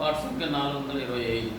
వాట్సాప్కి నాలుగు వందల ఇరవై ఐదు.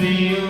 sempre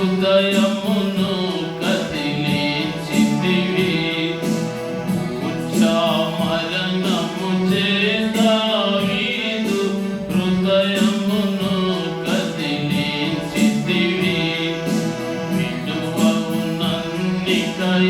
హృదయమును కదిలించితివి మరణము చేదావీదు హృదయమును కదిలించితివి విడువము నన్నికయన్నడైనా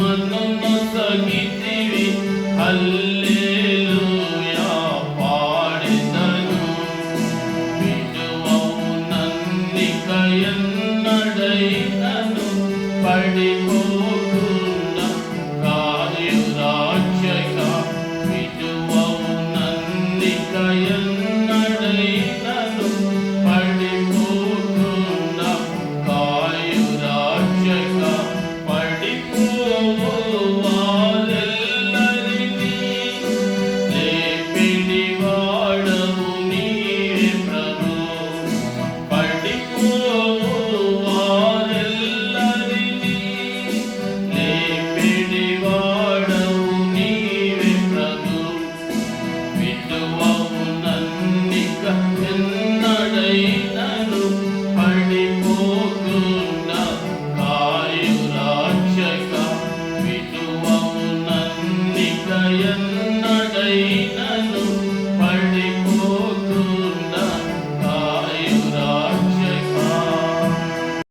Aman olmasa gitti halde